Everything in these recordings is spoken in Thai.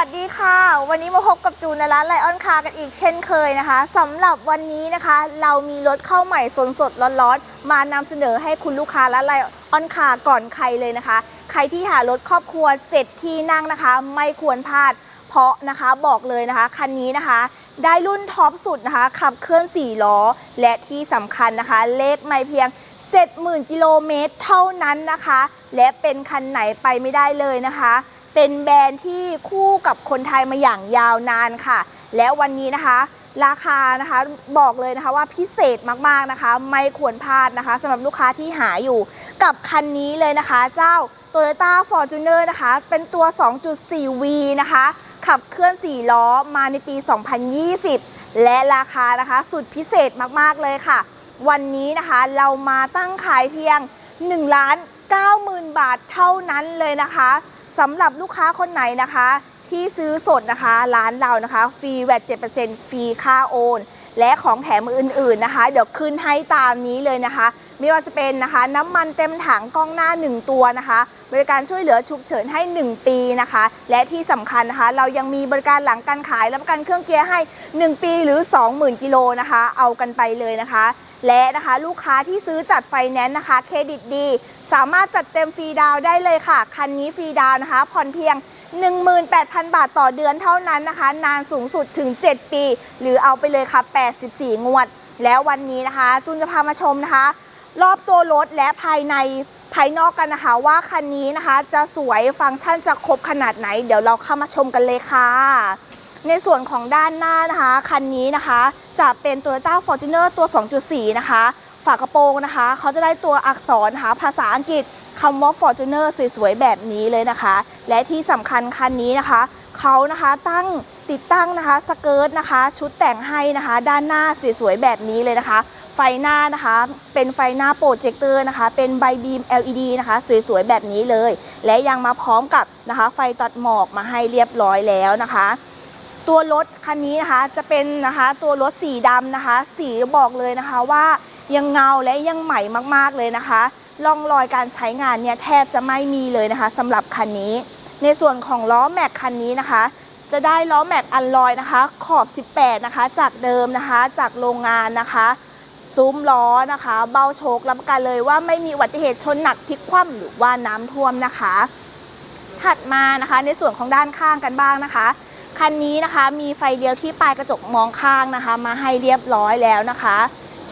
ัสดีค่ะ วันนี้มาพบกับจูนในร้านไลออนคาร์กันอีกเช่นเคยนะคะสำหรับวันนี้นะคะ เรามีรถเข้าใหม่สดสดๆร้อนๆมานำเสนอให้คุณลูกค้าและไลออนคาร์ก่อนใครเลยนะคะ ใครที่หารถครอบครัว7ที่นั่งนะคะ ไม่ควรพลาด เพราะนะคะบอกเลยนะคะคันนี้นะคะ ได้รุ่นท็อปสุดนะคะ ขับเคลื่อน4ล้อ และที่สำคัญนะคะ เลขไม่เพียง70,000กิโลเมตรเท่านั้นนะคะ และเป็นคันไหนไปไม่ได้เลยนะคะ เป็นแบรนด์ที่คู่กับคนไทยมาอย่างยาวนานค่ะ และวันนี้นะคะ ราคานะคะบอกเลยนะคะว่าพิเศษมากๆนะคะ ไม่ควรพลาดนะคะสำหรับลูกค้าที่หาอยู่กับคันนี้เลยนะคะ เจ้า Toyota Fortuner นะคะ เป็นตัว 2.4V นะคะ ขับเคลื่อน 4 ล้อมาในปี 2020 และราคานะคะสุดพิเศษมากๆเลยค่ะ วันนี้นะคะเรามาตั้งขายเพียง 1 ล้าน90,000 บาทเท่านั้นเลยนะคะ สำหรับลูกค้าคนไหนนะคะ ที่ซื้อสดนะคะ ร้านเรานะคะ ฟรีแวด7%ฟรีค่าโอน และของแถมอื่นๆนะคะ เดี๋ยวขึ้นให้ตามนี้เลยนะคะ ไม่ว่าจะเป็นนะคะ น้ำมันเต็มถังกล้องหน้า 1 ตัวนะคะบริการช่วยเหลือฉุกเฉินให้ 1 ปีนะคะ และที่สำคัญนะคะ เรายังมีบริการหลังการขายและประกันเครื่องเกียร์ให้ 1 ปีหรือ 20,000 กิโลนะคะ เอากันไปเลยนะคะ และนะคะลูกค้าที่ซื้อจัดไฟแนนซ์นะคะเครดิตดี สามารถจัดเต็มฟรีดาวได้เลยค่ะ คันนี้ฟรีดาวนะคะ ผ่อนเพียง 18,000 บาทต่อเดือนเท่านั้นนะคะ นานสูงสุดถึง 7 ปี หรือเอาไปเลยค่ะ 84 งวด แล้ววันนี้นะคะ จุนจะพามาชมนะคะ รอบตัวรถและภายใน ภายนอกกันนะคะว่าคันนี้นะคะจะสวยฟังก์ชันจะครบขนาดไหน เดี๋ยวเราเข้ามาชมกันเลยค่ะ ในส่วนของด้านหน้านะคะคันนี้นะคะ จะเป็น Toyota Fortuner ตัว 2.4 นะคะ ฝากระโปรงนะคะ เขาจะได้ตัวอักษรนะคะภาษาอังกฤษคำว่า Fortuner สวยๆแบบนี้เลยนะคะ และที่สำคัญคันนี้นะคะ เขานะคะตั้งติดตั้งนะคะสเกิร์ตนะคะ ชุดแต่งให้นะคะ ด้านหน้าสวยๆแบบนี้เลยนะคะ ไฟหน้านะคะ เป็นไฟหน้าโปรเจคเตอร์นะคะ เป็นใบบีม LED นะคะ สวยๆ แบบนี้เลย และยังมาพร้อมกับนะคะ ไฟตัดหมอกมาให้เรียบร้อยแล้วนะคะตัวรถคันนี้นะคะจะเป็นนะคะตัวรถสีดำนะคะ สีบอกเลยนะคะว่ายังเงาและยังใหม่มากๆเลยนะคะร่องรอยการใช้งานเนี่ยแทบจะไม่มีเลยนะคะสำหรับคันนี้ ในส่วนของล้อแม็กคันนี้นะคะ จะได้ล้อแม็กอันลอยนะคะ ขอบ 18 นะคะ จากเดิมนะคะ จากโรงงานนะคะ ซุ้มล้อนะคะ เบ้าโชครับประกันเลยว่าไม่มีอุบัติเหตุชนหนักพลิกคว่ำหรือว่าน้ำท่วมนะคะ ถัดมานะคะในส่วนของด้านข้างกันบ้างนะคะคันนี้นะคะมีไฟเลี้ยวที่ปลายกระจกมองข้างนะคะ มาให้เรียบร้อยแล้วนะคะ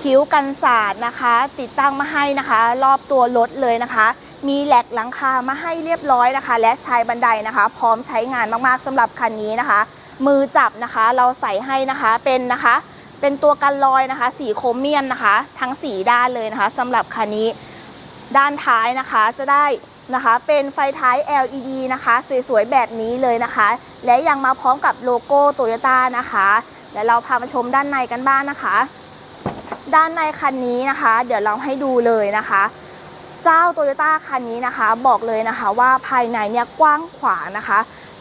คิ้วกันสาดนะคะ ติดตั้งมาให้นะคะ รอบตัวรถเลยนะคะ มีแหลกหลังคามาให้เรียบร้อยนะคะ และชายบันไดนะคะ พร้อมใช้งานมากๆสำหรับคันนี้นะคะ มือจับนะคะเราใส่ให้นะคะเป็นนะคะ เป็นตัวกันรอยนะคะ สีโครเมียมนะคะ ทั้งสีด้านเลยนะคะสำหรับคันนี้ด้านท้ายนะคะจะได้นะคะ เป็นไฟท้าย LED นะคะ สวยๆ แบบนี้เลยนะคะ และยังมาพร้อมกับโลโก้โตโยต้านะคะ และเราพามาชมด้านในกันบ้างนะคะ ด้านในคันนี้นะคะ เดี๋ยวเราให้ดูเลยนะคะ เจ้าโตโยต้าคันนี้นะคะบอกเลยนะคะว่าภายในเนี่ยกว้างขวางนะคะ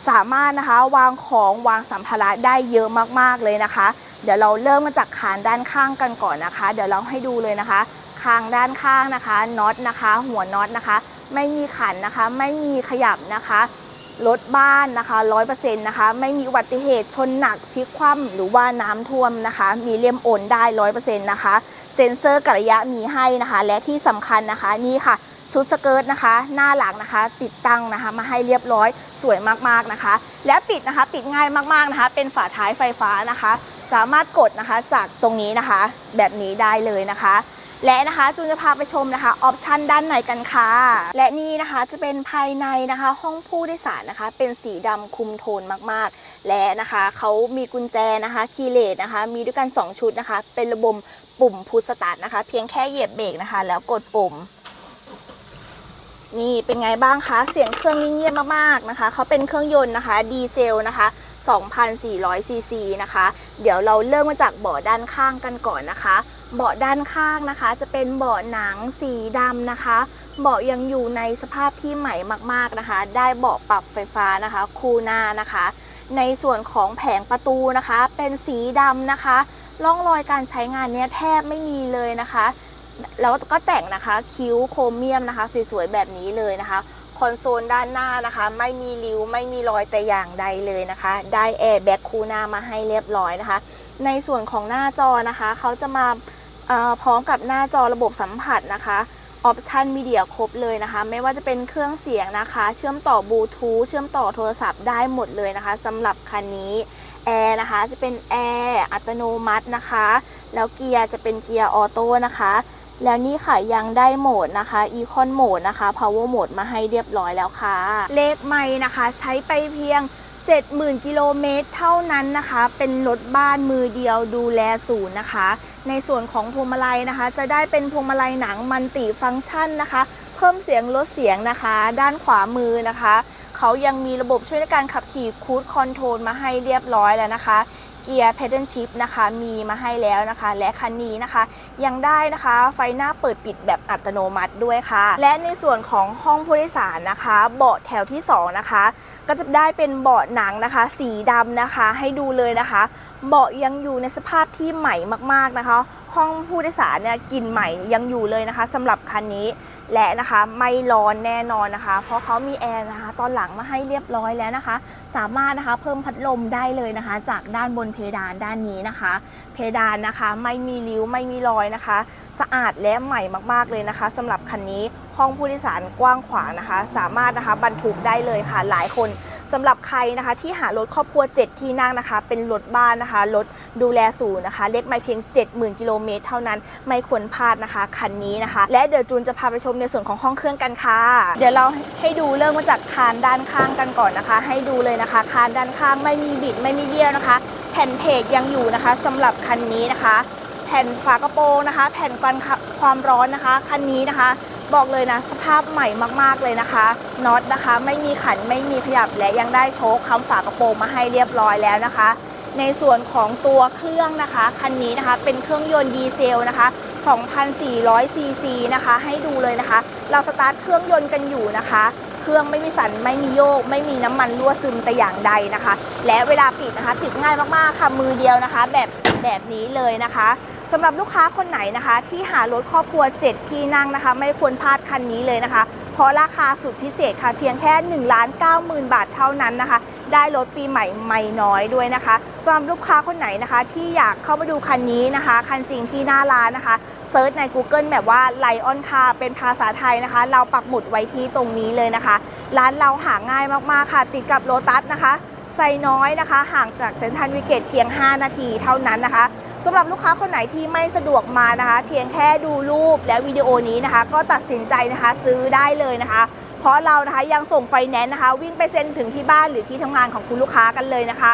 สามารถนะคะวางของวางสัมภาระได้เยอะมากๆเลยนะคะ เดี๋ยวเราเริ่มมาจากคานด้านข้างกันก่อนนะคะ เดี๋ยวเราให้ดูเลยนะคะคางด้านข้างนะคะน็อตนะคะ หัวน็อตนะคะ ไม่มีขันนะคะ ไม่มีขยับนะคะ รถบ้านนะคะ100%นะคะไม่มีอุบัติเหตุชนหนักพลิกคว่ำหรือว่าน้ำท่วมนะคะ มีเลี่ยมโอนได้ 100%นะคะ เซ็นเซอร์กระยะมีให้นะคะ และที่สำคัญนะคะนี่ค่ะชุดสเกิร์ตนะคะ หน้าหลังนะคะ ติดตั้งนะคะ มาให้เรียบร้อยสวยมากๆนะคะ และปิดนะคะปิดง่ายมากๆนะคะ เป็นฝาท้ายไฟฟ้านะคะ สามารถกดนะคะจากตรงนี้นะคะ แบบนี้ได้เลยนะคะ และนะคะจูนจะพาไปชมนะคะออปชันด้านในกันค่ะ และนี่นะคะจะเป็นภายในนะคะ ห้องผู้โดยสารนะคะ เป็นสีดำคุมโทนมากๆ และนะคะเขามีกุญแจนะคะคีย์เลสนะคะ มีด้วยกัน 2 ชุดนะคะ เป็นระบบปุ่มพุชสตาร์ทนะคะ เพียงแค่เหยียบเบรกนะคะ แล้วกดปุ่ม นี่เป็นไงบ้างคะ เสียงเครื่องเงียบมากๆนะคะเขาเป็นเครื่องยนต์นะคะดีเซลนะคะ2,400ซีซีนะคะ เดี๋ยวเราเริ่มมาจากเบาะด้านข้างกันก่อนนะคะ เบาะด้านข้างนะคะ จะเป็นเบาะหนังสีดำนะคะ เบาะยังอยู่ในสภาพที่ใหม่มากๆนะคะ ได้เบาะปรับไฟฟ้านะคะ คูหน้านะคะ ในส่วนของแผงประตูนะคะ เป็นสีดำนะคะร่องรอยการใช้งานเนี้ยแทบไม่มีเลยนะคะ แล้วก็แต่งนะคะคิ้วโครเมียมนะคะ สวยๆแบบนี้เลยนะคะ คอนโซลด้านหน้านะคะ ไม่มีริ้วไม่มีรอยแต่อย่างใดเลยนะคะ ได้แอร์แบ็กคูหน้ามาให้เรียบร้อยนะคะ ในส่วนของหน้าจอนะคะ เขาจะมาพร้อมกับหน้าจอระบบสัมผัสนะคะออปชันมีเดียครบเลยนะคะ ไม่ว่าจะเป็นเครื่องเสียงนะคะ เชื่อมต่อบลูทูธเชื่อมต่อโทรศัพท์ได้หมดเลยนะคะสำหรับคันนี้แอร์นะคะจะเป็นแอร์อัตโนมัตินะคะ แล้วเกียร์จะเป็นเกียร์ออโต้นะคะ แล้วนี่ค่ะยังได้โหมดนะคะ Econ Mode นะคะ Power Mode มาให้เรียบร้อยแล้วค่ะ เลขไม่นะคะใช้ไปเพียง 70,000 กิโลเมตรเท่านั้นนะคะ เป็นรถบ้านมือเดียวดูแลศูนย์นะคะ ในส่วนของพวงมาลัยนะคะ จะได้เป็นพวงมาลัยหนังมันติฟังก์ชันนะคะ เพิ่มเสียงลดเสียงนะคะ ด้านขวามือนะคะ เขายังมีระบบช่วยในการขับขี่คูดคอนโทรลมาให้เรียบร้อยแล้วนะคะ เกียร์ Pedal Shift นะคะ มีมาให้แล้วนะคะ และคันนี้นะคะ ยังได้นะคะไฟหน้าเปิดปิดแบบอัตโนมัติด้วยค่ะ และในส่วนของห้องผู้โดยสารนะคะ เบาะแถวที่ 2 นะคะ ก็จะได้เป็นเบาะหนังนะคะ สีดำนะคะให้ดูเลยนะคะ เบาะยังอยู่ในสภาพที่ใหม่มากๆนะคะ ห้องผู้โดยสารเนี่ยกลิ่นใหม่ยังอยู่เลยนะคะสำหรับคันนี้และนะคะไม่ร้อนแน่นอนนะคะ เพราะเขามีแอร์นะคะตอนหลังมาให้เรียบร้อยแล้วนะคะ สามารถนะคะเพิ่มพัดลมได้เลยนะคะ จากด้านบนเพดานด้านนี้นะคะ เพดานนะคะไม่มีริ้วไม่มีรอยนะคะ สะอาดและใหม่มากๆเลยนะคะสำหรับคันนี้ ห้องผู้โดยสารกว้างขวางนะคะ สามารถนะคะบรรทุกได้เลยค่ะหลายคนสำหรับใครนะคะ ที่หารถครอบครัว 7 ที่นั่งนะคะ เป็นรถบ้านนะคะรถดูแลศูนย์นะคะ เล็กไม่เพียง 70,000กิโลเมตรเท่านั้นไม่ควรพลาดนะคะคันนี้นะคะ และเดี๋ยวจูนจะพาไปชมในส่วนของห้องเครื่องกันค่ะ เดี๋ยวเราให้ดูเริ่มมาจากคานด้านข้างกันก่อนนะคะ ให้ดูเลยนะคะคานด้านข้างไม่มีบิดไม่มีเบี้ยวนะคะ แผ่นเพกยังอยู่นะคะสำหรับคันนี้นะคะ แผ่นฝากระโปรงนะคะ แผ่นกันความร้อนนะคะคันนี้นะคะ บอกเลยนะสภาพใหม่มากๆเลยนะคะน็อตนะคะ ไม่มีขันไม่มีขยับและยังได้โชคคำฝากระโปรงมาให้เรียบร้อยแล้วนะคะ ในส่วนของตัวเครื่องนะคะคันนี้นะคะเป็นเครื่องยนต์ดีเซลนะคะ2,400ซีซีนะคะ ให้ดูเลยนะคะ เราสตาร์ทเครื่องยนต์กันอยู่นะคะ เครื่องไม่มีสันไม่มีโยก ไม่มีน้ำมันรั่วซึมแต่อย่างใดนะคะ และเวลาปิดนะคะปิดง่ายมากๆค่ะมือเดียวนะคะ แบบแบบนี้เลยนะคะ สำหรับลูกค้าคนไหนนะคะ ที่หารถครอบครัว 7 ที่นั่งนะคะ ไม่ควรพลาดคันนี้เลยนะคะ เพราะราคาสุดพิเศษค่ะ เพียงแค่1นึ่งล้านเก้าหมื่นบาทเท่านั้นนะคะ ได้รถปีใหม่ไม่น้อยด้วยนะคะสำหรับลูกค้าคนไหนนะคะ ที่อยากเข้ามาดูคันนี้นะคะ คันจริงที่หน้าร้านนะคะเซิร์ชใน Google แบบว่าไลออนคาเป็นภาษาไทยนะคะ เราปักหมุดไว้ที่ตรงนี้เลยนะคะ ร้านเราหาง่ายมากๆค่ะ ติดกับโลตัสนะคะ ไซน้อยนะคะ ห่างจากเซ็นทรัลวิกเกตเพียง 5 นาทีเท่านั้นนะคะสำหรับลูกค้าคนไหนที่ไม่สะดวกมานะคะ เพียงแค่ดูรูปและวิดีโอนี้นะคะ ก็ตัดสินใจนะคะซื้อได้เลยนะคะ เพราะเรานะคะยังส่งไฟแนนซ์นะคะ วิ่งไปเซ็นถึงที่บ้านหรือที่ทำงานของคุณลูกค้ากันเลยนะคะ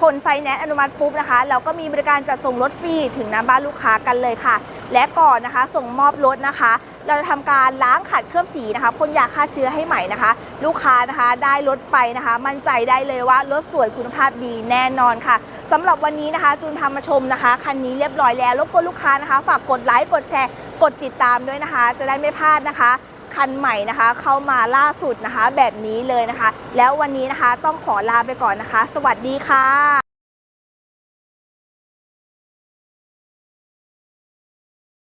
ผลไฟแนนซ์อนุมัติปุ๊บนะคะ เราก็มีบริการจัดส่งรถฟรีถึงหน้าบ้านลูกค้ากันเลยค่ะ และก่อนนะคะ ส่งมอบรถนะคะ เราจะทำการล้างขัดเคลือบสีนะคะพ่นยาฆ่าเชื้อให้ใหม่นะคะ ลูกค้านะคะได้รถไปนะคะ มั่นใจได้เลยว่ารถสวยคุณภาพดีแน่นอนค่ะสำหรับวันนี้นะคะ จูนพามาชมนะคะคันนี้เรียบร้อยแล้วรบกวนลูกค้านะคะ ฝากกดไลค์กดแชร์ กดติดตามด้วยนะคะ จะได้ไม่พลาดนะคะคันใหม่นะคะ เข้ามาล่าสุดนะคะ แบบนี้เลยนะคะ แล้ววันนี้นะคะต้องขอลาไปก่อนนะคะ สวัสดีค่ะ